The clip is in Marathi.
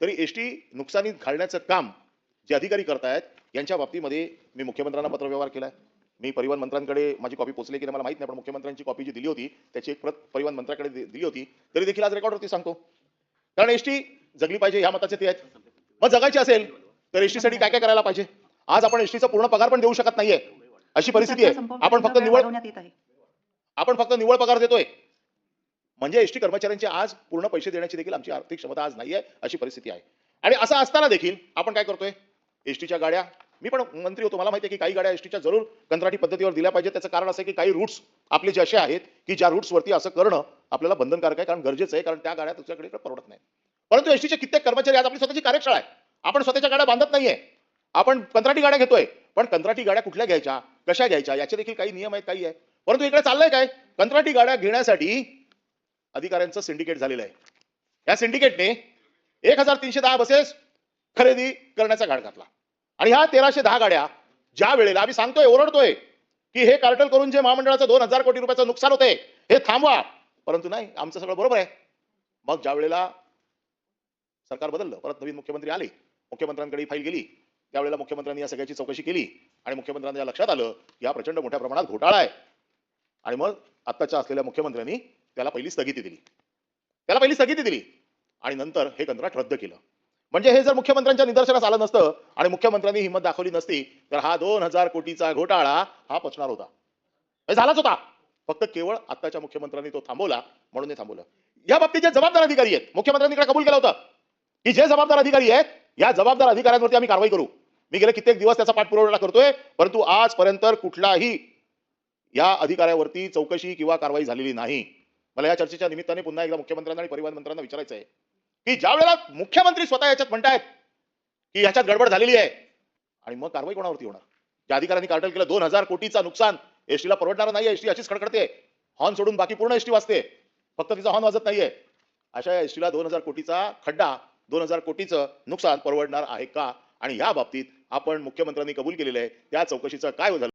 तरी एस टी नुकसानीत घालण्याचं काम जे अधिकारी करतायत यांच्या बाबतीमध्ये मी मुख्यमंत्र्यांना पत्रव्यवहार केलाय. मी परिवहन मंत्र्यांकडे माझी कॉपी पोहोचली की नाही मला माहीत नाही पण मुख्यमंत्र्यांची कॉपी जी दिली होती त्याची एक प्रत परिवहन मंत्र्याकडे दिली होती तरी देखील आज रेकॉर्डवरती सांगतो. कारण एस टी जगली पाहिजे ह्या मताचे ते आहेत. मग जगायची असेल तर एससाठी काय काय करायला पाहिजे? आज आपण एस टीचा पूर्ण पगार पण देऊ शकत नाहीये. अशी परिस्थिती आहे. आपण फक्त निवड आहे. आपण फक्त निव्वळ पगार देतोय. म्हणजे एसटी कर्मचाऱ्यांचे आज पूर्ण पैसे देण्याची देखील आमची आर्थिक क्षमता आज नाही आहे अशी परिस्थिती आहे. आणि असं असताना देखील आपण काय करतोय? एसटीच्या गाड्या मी पण मंत्री होतो मला माहिती आहे की काही गाड्या एसटीच्या जरूर कंत्राटी पद्धतीवर दिल्या पाहिजे त्याचं कारण असं की काही रूट्स आपले जे असे आहेत की ज्या रूट्सवरती असं करणं आपल्याला बंधनकारक आहे कारण गरजेचं आहे कारण त्या गाड्या तुझ्याकडे परवडत नाही. परंतु एसटीचे कित्येक कर्मचारी आज आपली स्वतःची कार्यशाळा आहे. आपण स्वतःच्या गाड्या बांधत नाहीये. आपण कंत्राटी गाड्या घेतोय पण कंत्राटी गाड्या कुठल्या घ्यायच्या कशा घ्यायच्या याचे देखील काही नियम आहेत काही आहे. परंतु इकडे चाललंय काय? कंत्राटी गाड्या घेण्यासाठी अधिकाऱ्यांचं सिंडिकेट झालेलं आहे. या सिंडिकेटने एक हजार तीनशे दहा बसेस खरेदी करण्याचा घाट घातला. आणि ह्या तेराशे दहा गाड्या ज्या वेळेला आम्ही सांगतोय ओरडतोय की हे कार्टल करून जे महामंडळाचं दोन हजार कोटी रुपयाचं नुकसान होते हे थांबवा. परंतु नाही आमचं सगळं बरोबर आहे. मग ज्या वेळेला सरकार बदललं परत नवीन मुख्यमंत्री आले मुख्यमंत्र्यांकडे फाईल गेली त्यावेळेला मुख्यमंत्र्यांनी या सगळ्याची चौकशी केली आणि मुख्यमंत्र्यांना या लक्षात आलं की हा प्रचंड मोठ्या प्रमाणात घोटाळा आहे. आणि मग आत्ताच्या असलेल्या मुख्यमंत्र्यांनी त्याला पहिली स्थगिती दिली. त्याला पहिली स्थगिती दिली. आणि नंतर हे कंत्राट रद्द केलं. म्हणजे हे जर मुख्यमंत्र्यांच्या निदर्शनास आलं नसतं आणि मुख्यमंत्र्यांनी हिंमत दाखवली नसती तर हा दोन हजार कोटीचा घोटाळा हा पचणार होता. हे झालाच होता. फक्त केवळ आत्ताच्या मुख्यमंत्र्यांनी तो थांबवला म्हणून हे थांबवलं. या बाबतीत जे जबाबदार अधिकारी आहेत मुख्यमंत्र्यांनी इकडे कबूल केलं होतं. की जे जबाबदार अधिकारी आहेत या जबाबदार अधिकाऱ्यांवरती आम्ही कारवाई करू. मी गेले कित्येक दिवस त्याचा पाठपुरावा करतोय परंतु आजपर्यंत कुठलाही या अधिकाऱ्यावरती चौकशी किंवा कारवाई झालेली नाही. मला या चर्चेच्या निमित्ताने पुन्हा एकदा मुख्यमंत्र्यांना आणि परिवहन मंत्र्यांना विचारायचं आहे की ज्या वेळेला मुख्यमंत्री स्वतः याच्यात म्हणतायत की ह्याच्यात गडबड झालेली आहे आणि मग कारवाई कोणावरती होणार? ज्या अधिकाऱ्यांनी कार्टल केलं दोन हजार कोटीचा नुकसान एसटीला परवडणार नाही एसटी अशीच खडखडते हॉर्न सोडून बाकी पूर्ण एसटी वाजते फक्त तिचा हॉर्न वाजत नाहीये. अशा या एसटीला दोन हजार कोटीचा खड्डा दोन हजार कोटीचं नुकसान परवडणार आहे का? आणि या बाबतीत आपण मुख्यमंत्र्यांनी कबूल केलेलं आहे. त्या चौकशीचं काय झालं